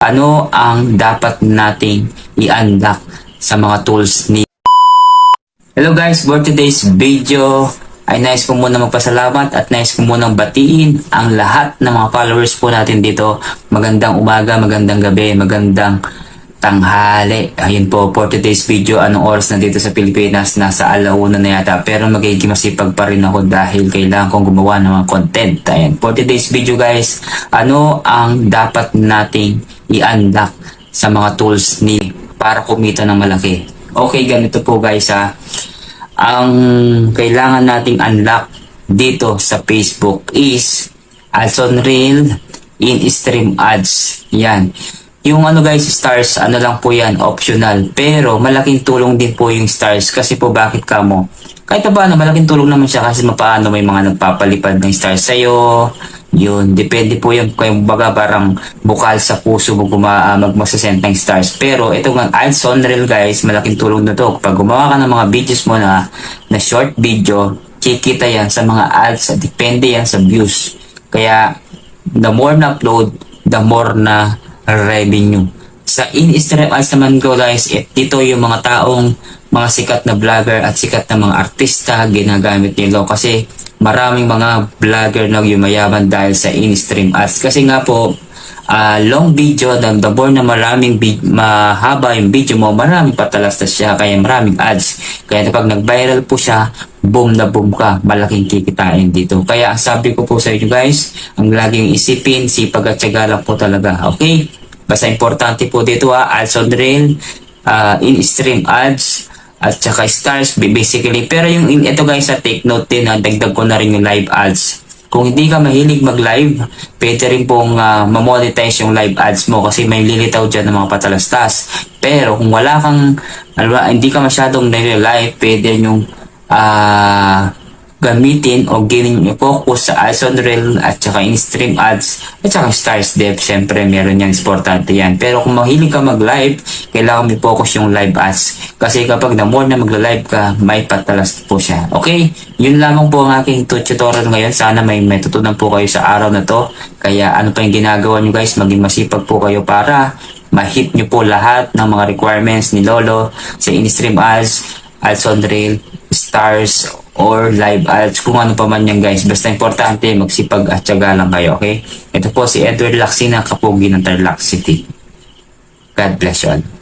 ano ang dapat nating i-unlock sa mga tools ni Hello guys, for today's video ay nais ko muna magpasalamat at nais ko munang batiin ang lahat ng mga followers po natin dito. Magandang umaga, magandang gabi, magandang tanghali. Ayun po, for today's video, anong oras na dito sa Pilipinas? Nasa alauna na yata. Pero magiging masipag pa rin ako dahil kailangan kong gumawa ng mga content. Ayan, for today's video guys, ano ang dapat nating i-unlock sa mga tools ni para kumita ng malaki? Okay, ganito po guys ha ang kailangan nating unlock dito sa Facebook is ads on reel in stream ads. Yan. Yung ano guys, stars, ano lang po yan, optional. Pero malaking tulong din po yung stars kasi po bakit ka mo? Kahit pa paano, malaking tulong naman siya kasi mapaano may mga nagpapalipad ng stars sa'yo. Yun, depende po yung kung baga parang bukal sa puso mo guma, uh, magmasasend ng stars. Pero ito nga, ads on reel guys, malaking tulong na to. Pag gumawa ka ng mga videos mo na, na short video, kikita yan sa mga ads. Depende yan sa views. Kaya, the more na upload, the more na revenue. Sa in-stream ads naman ko guys, dito yung mga taong mga sikat na vlogger at sikat na mga artista ginagamit nila kasi maraming mga vlogger na yumayaman dahil sa in-stream ads. Kasi nga po, uh, long video, the, the more na maraming vid- mahaba yung video mo, maraming patalastas siya, kaya maraming ads. Kaya pag nag-viral po siya, boom na boom ka, malaking kikitain dito. Kaya sabi ko po sa inyo guys, ang laging isipin, sipag at syaga lang po talaga. Okay? Basta importante po dito ha, ads on reel, uh, in-stream ads, at saka stars basically. Pero yung ito guys sa take note din na dagdag ko na rin yung live ads. Kung hindi ka mahilig mag-live, pwede rin pong uh, mamonetize yung live ads mo kasi may lilitaw dyan ng mga patalastas. Pero kung wala kang, alwa, hindi ka masyadong nire-live, pwede yung uh, gamitin o ginin yung focus sa ads on reel at saka in-stream ads at saka stars dev. Siyempre, meron yan, importante yan. Pero kung mahilig ka mag-live, kailangan may focus yung live ads. Kasi kapag na more na magla-live ka, may patalas po siya. Okay? Yun lamang po ang aking tutorial ngayon. Sana may matutunan po kayo sa araw na to. Kaya ano pa yung ginagawa nyo guys, maging masipag po kayo para ma-hit nyo po lahat ng mga requirements ni Lolo sa in-stream ads, ads on reel, stars, or live ads, kung ano pa man yan guys. Basta importante, magsipag at syaga lang kayo, okay? Ito po si Edward Laxina, Kapugi ng Tarlac City. God bless you all.